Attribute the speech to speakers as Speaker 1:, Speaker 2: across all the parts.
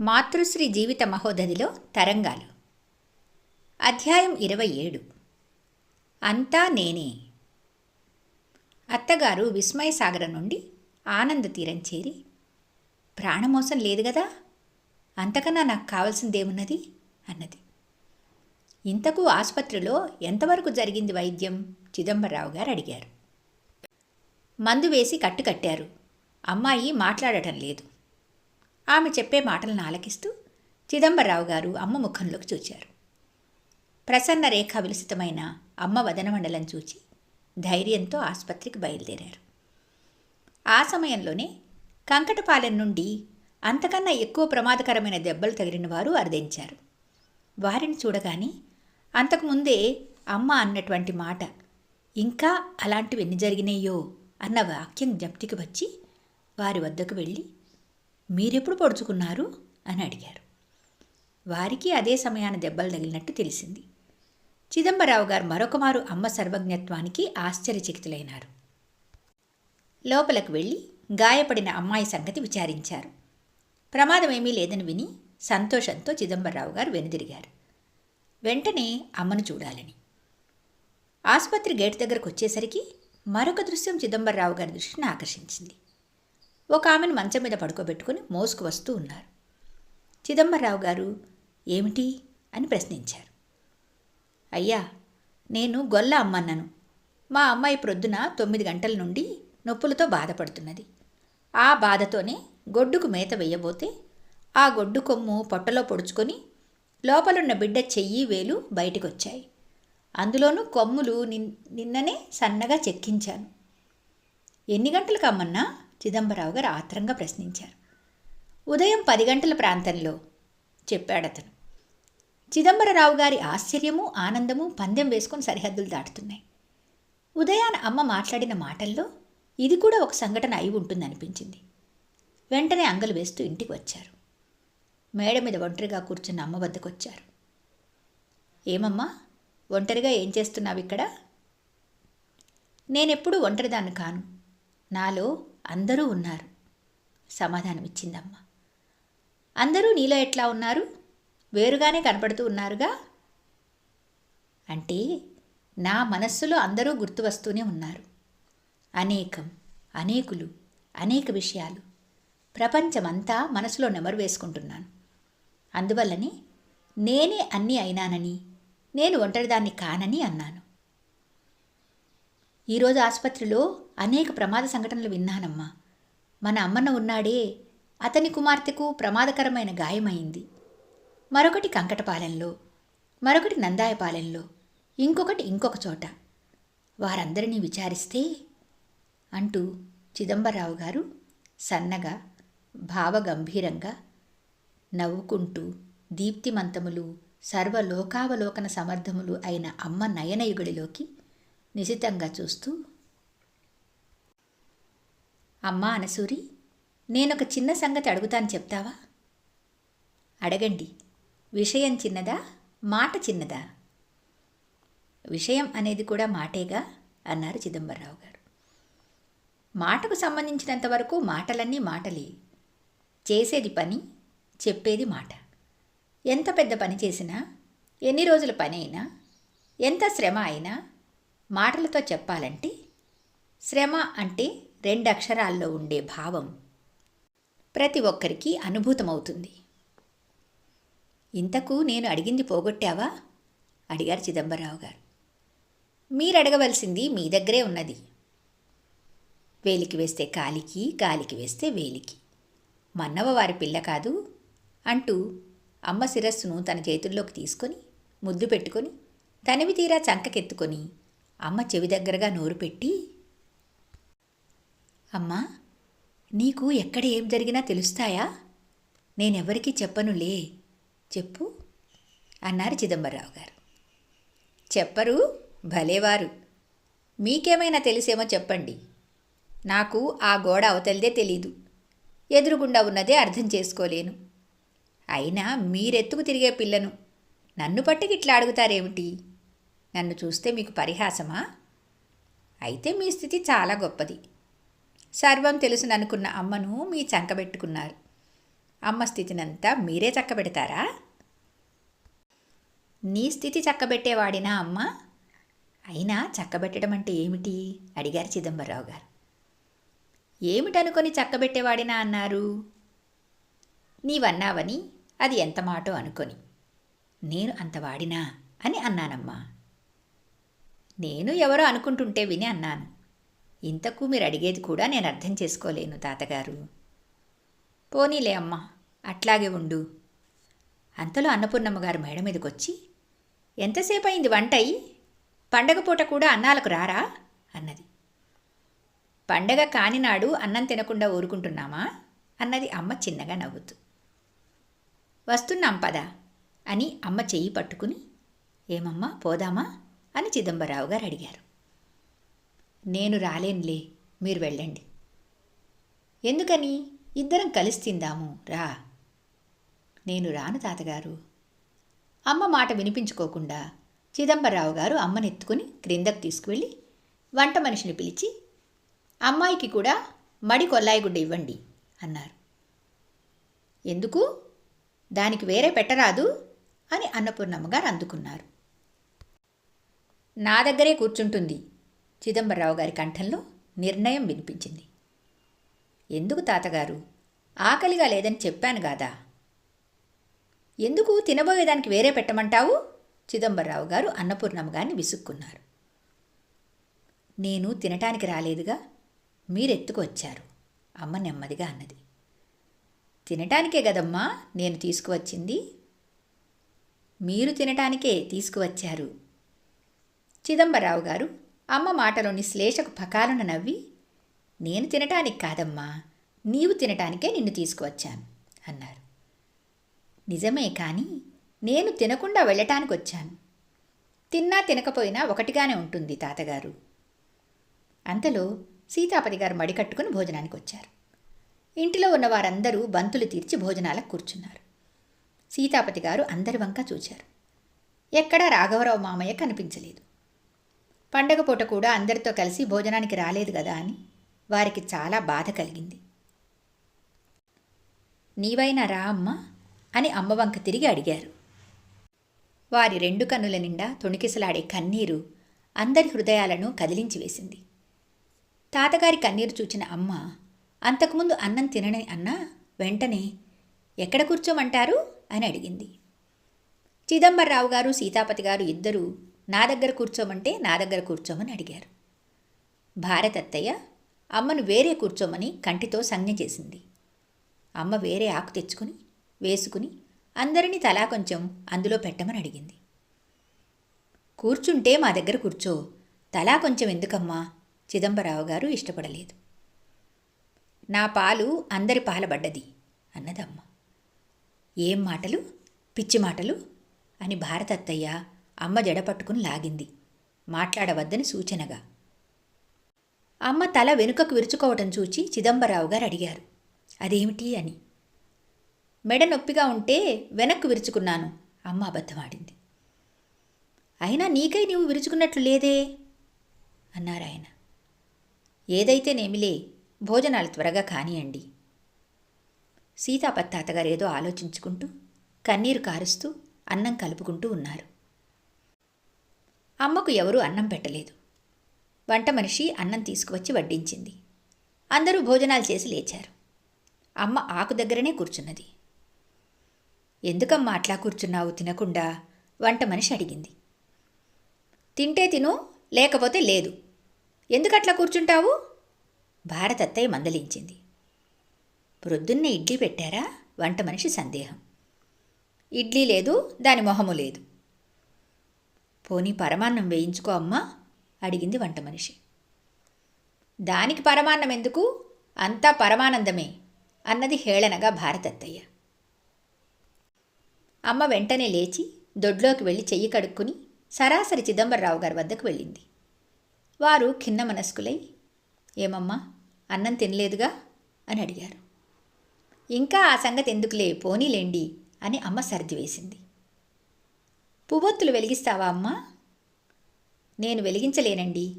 Speaker 1: మాతృశ్రీ జీవిత మహోదధిలో తరంగాలు. అధ్యాయం ఇరవై ఏడు. అంతా నేనే. అత్తగారు విస్మయ సాగరం నుండి ఆనంద తీరం చేరి ప్రాణమోసం లేదు కదా అంతకన్నా నాకు కావాల్సిందేమున్నది? అన్నది. ఇంతకు ఆసుపత్రిలో ఎంతవరకు జరిగింది వైద్యం? చిదంబరరావు గారు అడిగారు. మందు వేసి కట్టు కట్టారు. అమ్మాయి మాట్లాడటం లేదు. ఆమె చెప్పే మాటలను ఆలకిస్తూ చిదంబరరావు గారు అమ్మ ముఖంలోకి చూచారు. ప్రసన్న రేఖ విలసితమైన అమ్మ వదనమండలం చూచి ధైర్యంతో ఆసుపత్రికి బయలుదేరారు. ఆ సమయంలోనే కంకటపాలెం నుండి అంతకన్నా ఎక్కువ ప్రమాదకరమైన దెబ్బలు తగిలిన వారు అర్థించారు వారిని చూడగానే అంతకుముందే అమ్మ అన్నటువంటి మాట ఇంకా అలాంటివి ఎన్ని జరిగినాయో అన్న వాక్యం జ్ఞప్తికి వచ్చి వారి వద్దకు వెళ్ళి మీరెప్పుడు పొడుచుకున్నారు? అని అడిగారు. వారికి అదే సమయాన దెబ్బలు తగిలినట్టు తెలిసింది. చిదంబరావు గారు మరొకమారు అమ్మ సర్వజ్ఞత్వానికి ఆశ్చర్యచకితులైనారు. లోపలకు వెళ్ళి గాయపడిన అమ్మాయి సంగతి విచారించారు. ప్రమాదమేమీ లేదని విని సంతోషంతో చిదంబరరావు గారు వెనుదిరిగారు. వెంటనే అమ్మను చూడాలని. ఆసుపత్రి గేటు దగ్గరకు వచ్చేసరికి మరొక దృశ్యం చిదంబరరావు గారి దృష్టిని ఆకర్షించింది. ఒక ఆమెను మంచం మీద పడుకోబెట్టుకుని మోసుకు వస్తూ ఉన్నారు. చిదంబరరావు గారు ఏమిటి? అని ప్రశ్నించారు. అయ్యా నేను గొల్ల అమ్మన్నను. మా అమ్మాయి ప్రొద్దున తొమ్మిది గంటల నుండి నొప్పులతో బాధపడుతున్నది. ఆ బాధతోనే గొడ్డుకు మేత వేయబోతే ఆ గొడ్డు కొమ్ము పొట్టలో పొడుచుకొని లోపలున్న బిడ్డ చెయ్యి వేలు బయటకొచ్చాయి. అందులోనూ కొమ్ములు నిన్ నిన్ననే సన్నగా చెక్కించాను. ఎన్ని గంటలకు అమ్మన్నా చిదంబరావు గారు ఆత్రంగా ప్రశ్నించారు. ఉదయం పది గంటల ప్రాంతంలో చెప్పాడతను. చిదంబరరావు గారి ఆశ్చర్యము ఆనందము పందెం వేసుకుని సరిహద్దులు దాటుతున్నాయి. ఉదయాన అమ్మ మాట్లాడిన మాటల్లో ఇది కూడా ఒక సంఘటన అయి ఉంటుందనిపించింది. వెంటనే అంగలు వేస్తూ ఇంటికి వచ్చారు. మేడ మీద ఒంటరిగా కూర్చున్న అమ్మ వద్దకు వచ్చారు ఏమమ్మా ఒంటరిగా ఏం చేస్తున్నావు ఇక్కడ? నేనెప్పుడు ఒంటరిదాన్ని కాను. నాలో అందరూ ఉన్నారు. సమాధానమిచ్చిందమ్మ. అందరూ నీలో ఎట్లా ఉన్నారు? వేరుగానే కనపడుతూ ఉన్నారుగా? అంటే నా మనస్సులో అందరూ గుర్తు వస్తూనే ఉన్నారు. అనేకం అనేకులు అనేక విషయాలు. ప్రపంచమంతా మనసులో నెమరు వేసుకుంటున్నాను. అందువల్లనే నేనే అన్నీ అయినానని నేను ఒంటరిదాన్ని కానని అన్నాను. ఈరోజు ఆసుపత్రిలో అనేక ప్రమాద సంఘటనలు విన్నానమ్మా. మన అమ్మన్న ఉన్నాడే అతని కుమార్తెకు ప్రమాదకరమైన గాయమైంది. మరొకటి కంకటపాలెంలో మరొకటి నందాయపాలెంలో ఇంకొకటి ఇంకొక చోట. వారందరినీ విచారిస్తే అంటూ చిదంబరరావు గారు సన్నగా భావగంభీరంగా నవ్వుకుంటూ దీప్తిమంతములు సర్వలోకావలోకన సమర్థములు అయిన అమ్మ నయనయుగుడిలోకి నిశితంగా చూస్తూ అమ్మా అనసూరి నేనొక చిన్న సంగతి అడుగుతాను చెప్తావా? అడగండి. విషయం చిన్నదా? మాట చిన్నదా? విషయం అనేది కూడా మాటేగా? అన్నారు చిదంబరరావు గారు. మాటకు సంబంధించినంత వరకు మాటలన్నీ మాటలే. చేసేది పని చెప్పేది మాట. ఎంత పెద్ద పని చేసినా ఎన్ని రోజుల పని అయినా ఎంత శ్రమ అయినా మాటలతో చెప్పాలంటే శ్రమ అంటే రెండు అక్షరాల్లో ఉండే భావం ప్రతి ఒక్కరికి అనుభూతమవుతుంది. ఇంతకు నేను అడిగింది పోగొట్టావా? అడిగారు చిదంబరరావు గారు. మీరు అడగవలసింది మీ దగ్గరే ఉన్నది. వేలికి వేస్తే కాలికి గాలికి వేస్తే వేలికి. మన్నవ వారి పిల్ల కాదు అంటూ అమ్మ శిరస్సును తన చేతుల్లోకి తీసుకొని ముద్దు పెట్టుకొని తనివి తీరా చంకకెత్తుకొని అమ్మ చెవి దగ్గరగా నోరు పెట్టి అమ్మా నీకు ఎక్కడ ఏం జరిగినా తెలుస్తాయా? నేనెవరికీ చెప్పనులే చెప్పు అన్నారు చిదంబరరావు గారు. చెప్పరు భలేవారు. మీకేమైనా తెలిసేమో చెప్పండి. నాకు ఆ గోడ అవతలిదే తెలీదు. ఎదురుగుండా ఉన్నదే అర్థం చేసుకోలేను. అయినా మీరెత్తుకు తిరిగే పిల్లను నన్ను పట్టుకి ఇట్లా అడుగుతారేమిటి? నన్ను చూస్తే మీకు పరిహాసమా? అయితే మీ స్థితి చాలా గొప్పది. సర్వం తెలుసుననుకున్న అమ్మను మీ చంకబెట్టుకున్నారు. అమ్మ స్థితినంతా మీరే చక్కబెడతారా? నీ స్థితి చక్కబెట్టేవాడినా అమ్మ? అయినా చక్కబెట్టడం అంటే ఏమిటి? అడిగారు చిదంబరరావు గారు. ఏమిటనుకొని చక్కబెట్టేవాడినా అన్నారు? నీవన్నావని అది ఎంత మాటో అనుకొని. నేను అంత వాడినా అని అన్నానమ్మా. నేను ఎవరో అనుకుంటుంటే విని అన్నాను. ఇంతకు మీరు అడిగేది కూడా నేను అర్థం చేసుకోలేను తాతగారు. పోనీలే అమ్మా అట్లాగే ఉండు. అంతలో అన్నపూర్ణమ్మ గారు మేడ మీదకొచ్చి ఎంతసేపు అయింది వంట అయి పండగ పూట కూడా అన్నాలకు రారా? అన్నది. పండగ కానినాడు అన్నం తినకుండా ఊరుకుంటున్నామా? అన్నది అమ్మ చిన్నగా నవ్వుతూ. వస్తున్నాం పద అని అమ్మ చెయ్యి పట్టుకుని ఏమమ్మా పోదామా? అని చిదంబరావు గారు అడిగారు. నేను రాలేనులే మీరు వెళ్ళండి. ఎందుకని? ఇద్దరం కలిసి తిందాము రా. నేను రాను తాతగారు. అమ్మ మాట వినిపించుకోకుండా చిదంబరరావు గారు అమ్మనెత్తుకుని క్రిందకు తీసుకువెళ్ళి వంట మనిషిని పిలిచి అమ్మాయికి కూడా మడి కొల్లాయిగుడ్డ ఇవ్వండి అన్నారు. ఎందుకు? దానికి వేరే పెట్టరాదు అని అన్నపూర్ణమ్మ గారు అందుకున్నారు. నా దగ్గరే కూర్చుంటుంది. చిదంబరరావు గారి కంఠంలో నిర్ణయం వినిపించింది. ఎందుకు తాతగారు? ఆకలిగా లేదని చెప్పాను గాదా? ఎందుకు తినబోయేదానికి వేరే పెట్టమంటావు? చిదంబరరావు గారు అన్నపూర్ణమ్మ గారిని విసుక్కున్నారు. నేను తినటానికి రాలేదుగా మీరెత్తుకు వచ్చారు అమ్మ నెమ్మదిగా అన్నది. తినటానికే గదమ్మా నేను తీసుకువచ్చింది. మీరు తినటానికే తీసుకువచ్చారు చిదంబరావు గారు అమ్మ మాటలోని శ్లేషకు పకాలను నవ్వి నేను తినటానికి కాదమ్మా నీవు తినటానికే నిన్ను తీసుకువచ్చాను అన్నారు. నిజమే కానీ నేను తినకుండా వెళ్ళటానికి వచ్చాను తిన్నా తినకపోయినా ఒకటిగానే ఉంటుంది తాతగారు అంతలో సీతాపతి గారు మడికట్టుకుని భోజనానికి వచ్చారు ఇంటిలో ఉన్న వారందరూ బంతులు తీర్చి భోజనాలకు కూర్చున్నారు. సీతాపతి గారు అందరి వంక చూచారు. ఎక్కడా రాఘవరావు మామయ్య కనిపించలేదు. పండగ పూట కూడా అందరితో కలిసి భోజనానికి రాలేదు కదా అని వారికి చాలా బాధ కలిగింది. నీవైనా రా అమ్మా అని అమ్మవంక తిరిగి అడిగారు. వారి రెండు కన్నుల నిండా తొణికిసలాడే కన్నీరు అందరి హృదయాలను కదిలించి వేసింది. తాతగారి కన్నీరు చూచిన అమ్మ అంతకుముందు అన్నం తినని అన్న వెంటనే ఎక్కడ కూర్చోమంటారు? అని అడిగింది. చిదంబరరావు గారు సీతాపతి గారు ఇద్దరూ నా దగ్గర కూర్చోమంటే నా దగ్గర కూర్చోమని అడిగారు. భారతత్తయ్య అమ్మను వేరే కూర్చోమని కంటితో సంజ్ఞ చేసింది. అమ్మ వేరే ఆకు తెచ్చుకుని వేసుకుని అందరినీ తలా కొంచెం అందులో పెట్టమని అడిగింది. కూర్చుంటే మా దగ్గర కూర్చో తలా కొంచెం ఎందుకమ్మా? చిదంబరావు గారు ఇష్టపడలేదు. నా పాలు అందరి పాలబడ్డది అన్నదమ్మ ఏం మాటలు? పిచ్చి మాటలు? అని భారతత్తయ్య అమ్మ జడ పట్టుకుని లాగింది. మాట్లాడవద్దని సూచనగా. అమ్మ తల వెనుకకు విరుచుకోవటం చూచి చిదంబరావు గారు అడిగారు. అదేమిటి అని? మెడ నొప్పిగా ఉంటే వెనక్కు విరుచుకున్నాను. అమ్మ అబద్ధమాడింది. అయినా నీకై నీవు విరుచుకున్నట్లు లేదే? అన్నారాయన ఏదైతేనేమిలే భోజనాలు త్వరగా కానియండి. సీతాపతి తాతగారు ఏదో ఆలోచించుకుంటూ కన్నీరు కారుస్తూ అన్నం కలుపుకుంటూ ఉన్నారు. అమ్మకు ఎవరూ అన్నం పెట్టలేదు. వంట మనిషి అన్నం తీసుకువచ్చి వడ్డించింది. అందరూ భోజనాలు చేసి లేచారు. అమ్మ ఆకు దగ్గరనే కూర్చున్నది. ఎందుకమ్మా అట్లా కూర్చున్నావు తినకుండా? వంట మనిషి అడిగింది. తింటే తిను లేకపోతే లేదు. ఎందుకట్లా కూర్చుంటావు? భారతత్తయ్య మందలించింది. ప్రొద్దున్నే ఇడ్లీ పెట్టారా? వంట మనిషి సందేహం. ఇడ్లీ లేదు దాని మొహము లేదు. పోనీ పరమాన్నం వేయించుకో అమ్మా అడిగింది వంట మనిషి. దానికి పరమాన్నం ఎందుకు? అంతా పరమానందమే అన్నది హేళనగా భారతత్తయ్య. అమ్మ వెంటనే లేచి దొడ్లోకి వెళ్ళి చెయ్యి కడుక్కుని సరాసరి చిదంబరరావు గారి వద్దకు వెళ్ళింది. వారు ఖిన్న మనస్కులై ఏమమ్మా అన్నం తినలేదుగా? అని అడిగారు. ఇంకా ఆ సంగతి ఎందుకులే? పోనీలేండి అని అమ్మ సర్ది వేసింది. పువ్వొత్తులు వెలిగిస్తావా అమ్మా? నేను వెలిగించలేనండి.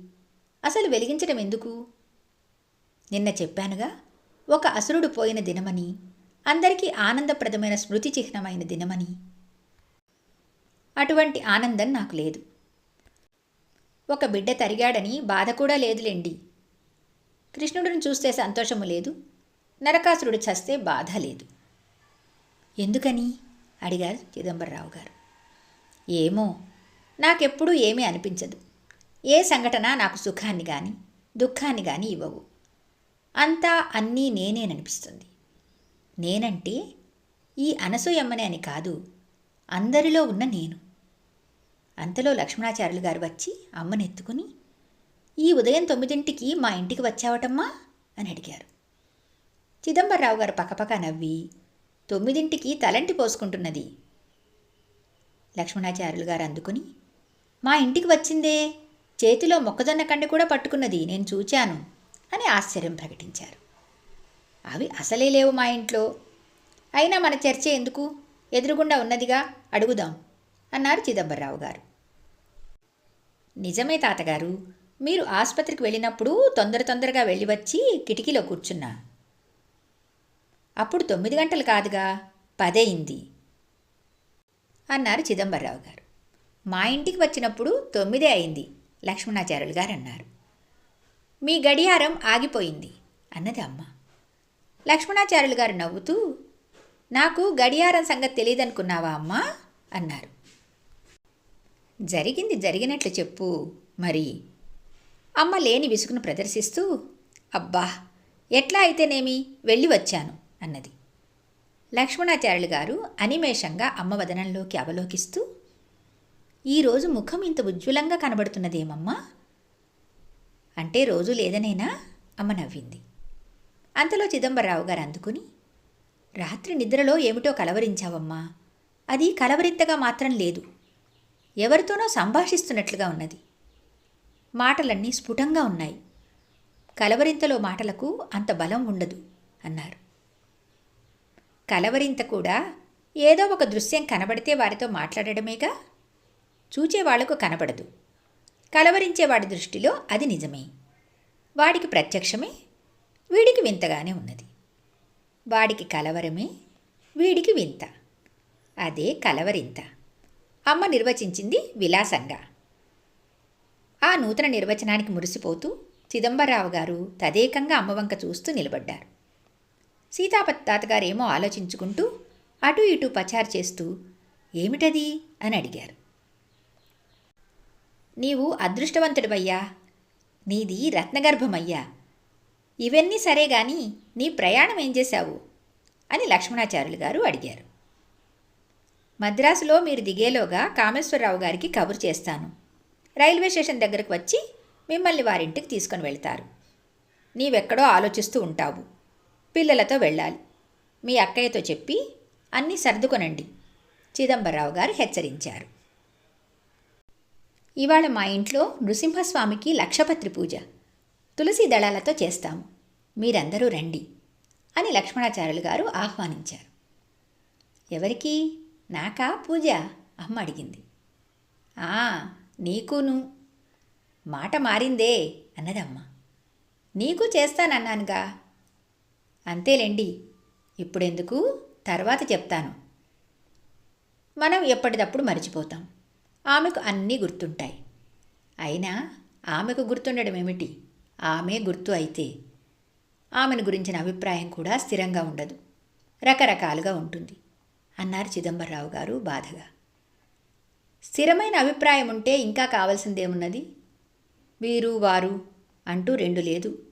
Speaker 1: అసలు వెలిగించడం ఎందుకు? నిన్న చెప్పానుగా ఒక అసురుడు పోయిన దినమని అందరికీ ఆనందప్రదమైన స్మృతి చిహ్నమైన దినమని. అటువంటి ఆనందం నాకు లేదు. ఒక బిడ్డ తరిగాడని బాధ కూడా లేదులేండి. కృష్ణుడిని చూస్తే సంతోషము లేదు నరకాసురుడు చస్తే బాధ లేదు. ఎందుకని? అడిగారు చిదంబరరావు గారు. ఏమో? నాకెప్పుడూ ఏమీ అనిపించదు. ఏ సంఘటన నాకు సుఖాన్ని కానీ దుఃఖాన్ని కానీ ఇవ్వవు. అంతా అన్నీ నేనేననిపిస్తుంది. నేనంటే ఈ అనసూయమ్మనే అని కాదు అందరిలో ఉన్న నేను. అంతలో లక్ష్మణాచార్యులు గారు వచ్చి అమ్మనెత్తుకుని ఈ ఉదయం తొమ్మిదింటికి మా ఇంటికి వచ్చావటమ్మా? అని అడిగారు. చిదంబరరావు గారు పక్కపక్క నవ్వి తొమ్మిదింటికి తలంటి పోసుకుంటున్నది. లక్ష్మణాచార్యులు గారు అందుకుని మా ఇంటికి వచ్చిందే చేతిలో మొక్కజొన్న కండి కూడా పట్టుకున్నది నేను చూచాను అని ఆశ్చర్యం ప్రకటించారు. అవి అసలే లేవు మా ఇంట్లో. అయినా మన చర్చ ఎందుకు? ఎదురుగుండా ఉన్నదిగా అడుగుదాం అన్నారు చిదంబరరావు గారు. నిజమే తాతగారు మీరు ఆసుపత్రికి వెళ్ళినప్పుడు తొందర తొందరగా వెళ్ళి వచ్చి కిటికీలో కూర్చున్నా. అప్పుడు తొమ్మిది గంటలు కాదుగా పదయింది అన్నారు చిదంబరరావు గారు. మా ఇంటికి వచ్చినప్పుడు తొమ్మిదే అయింది లక్ష్మణాచార్యులు గారు అన్నారు. మీ గడియారం ఆగిపోయింది అన్నది అమ్మ. లక్ష్మణాచార్యులు గారు నవ్వుతూ నాకు గడియారం సంగతి తెలియదనుకున్నావా అమ్మా? అన్నారు. జరిగింది జరిగినట్లు చెప్పు మరి. అమ్మ లేని విసుగును ప్రదర్శిస్తూ అబ్బా ఎట్లా అయితేనేమి వెళ్ళి వచ్చాను అన్నది. లక్ష్మణాచార్యులు గారు అనిమేషంగా అమ్మ వదనంలోకి అవలోకిస్తూ ఈరోజు ముఖం ఇంత ఉజ్వలంగా కనబడుతున్నదేమమ్మా? అంటే రోజు లేదనేనా? అమ్మ నవ్వింది. అంతలో చిదంబరరావు గారు అందుకుని రాత్రి నిద్రలో ఏమిటో కలవరించావమ్మా. అది కలవరింతగా మాత్రం లేదు. ఎవరితోనో సంభాషిస్తున్నట్లుగా ఉన్నది. మాటలన్నీ స్ఫుటంగా ఉన్నాయి. కలవరింతలో మాటలకు అంత బలం ఉండదు అన్నారు. కలవరింత కూడా ఏదో ఒక దృశ్యం కనబడితే వారితో మాట్లాడడమేగా? చూచేవాళ్ళకు కనబడదు. కలవరించేవాడి దృష్టిలో అది నిజమే. వాడికి ప్రత్యక్షమే వీడికి వింతగానే ఉన్నది. వాడికి కలవరమే వీడికి వింత. అదే కలవరింత. అమ్మ నిర్వచించింది విలాసంగా. ఆ నూతన నిర్వచనానికి మురిసిపోతూ చిదంబరరావు గారు తదేకంగా అమ్మవంక చూస్తూ నిలబడ్డారు. సీతాపతి తాతగారేమో ఆలోచించుకుంటూ అటు ఇటు పచారు చేస్తూ ఏమిటది? అని అడిగారు. నీవు అదృష్టవంతుడివయ్యా. నీది రత్నగర్భమయ్యా. ఇవన్నీ సరే గాని నీ ప్రయాణం ఏం చేశావు? అని లక్ష్మణాచార్యులు గారు అడిగారు. మద్రాసులో మీరు దిగేలోగా కామేశ్వరరావు గారికి కబురు చేస్తాను. రైల్వే స్టేషన్ దగ్గరకు వచ్చి మిమ్మల్ని వారింటికి తీసుకొని వెళ్తారు. నీవెక్కడో ఆలోచిస్తూ ఉంటావు. పిల్లలతో వెళ్ళాలి. మీ అక్కయ్యతో చెప్పి అన్నీ సర్దుకొనండి. చిదంబరరావు గారు హెచ్చరించారు. ఇవాళ మా ఇంట్లో నృసింహస్వామికి లక్షపత్రి పూజ. తులసి దళాలతో చేస్తాము మీరందరూ రండి అని లక్ష్మణాచార్యులు గారు ఆహ్వానించారు. ఎవరికి? నాకా పూజ? అమ్మ అడిగింది. ఆ నీకును. మాట మారిందే అన్నదమ్మ. నీకు చేస్తానన్నానుగా. అంతేలేండి. ఇప్పుడెందుకు? తర్వాత చెప్తాను. మనం ఎప్పటిదప్పుడు మర్చిపోతాం. ఆమెకు అన్నీ గుర్తుంటాయి. అయినా ఆమెకు గుర్తుండడం ఏమిటి ఆమె గుర్తు అయితే ఆమెను గురించిన అభిప్రాయం కూడా స్థిరంగా ఉండదు. రకరకాలుగా ఉంటుంది. అన్నారు చిదంబరరావు గారు బాధగా. స్థిరమైన అభిప్రాయం ఉంటే ఇంకా కావాల్సిందేమున్నది? వీరు వారు అంటూ రెండు లేదు.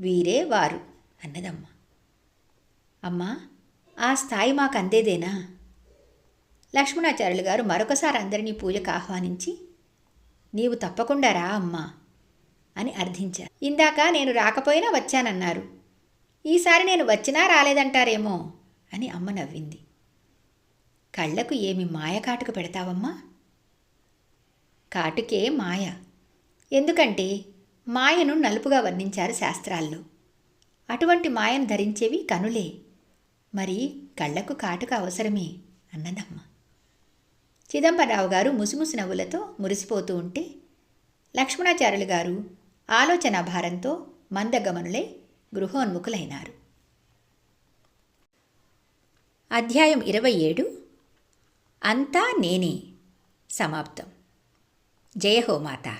Speaker 1: వీరే వారు. అన్నదమ్మ. అమ్మా ఆ స్థాయి మాకు అందేదేనా లక్ష్మణాచార్యులు గారు మరొకసారి అందరినీ పూజకు ఆహ్వానించి నీవు తప్పకుండా రా అమ్మా అని అర్థించారు. ఇందాక నేను రాకపోయినా వచ్చానన్నారు. ఈసారి నేను వచ్చినా రాలేదంటారేమో అని అమ్మ నవ్వింది. కళ్ళకు ఏమి మాయ కాటుకు పెడతావమ్మా? కాటుకే మాయ. ఎందుకంటే మాయను నలుపుగా వర్ణించారు శాస్త్రాల్లో. అటువంటి మాయను ధరించేవి కనులే. మరి కళ్ళకు కాటుక అవసరమే అన్నదమ్మ. చిదంబరరావు గారు ముసిముసి నవ్వులతో మురిసిపోతూ ఉంటే లక్ష్మణాచార్యులు గారు ఆలోచన భారంతో మందగమనులై గృహోన్ముఖులైనారు. అధ్యాయం ఇరవై ఏడు. అంతా నేనే. సమాప్తం. జయ హో మాతా.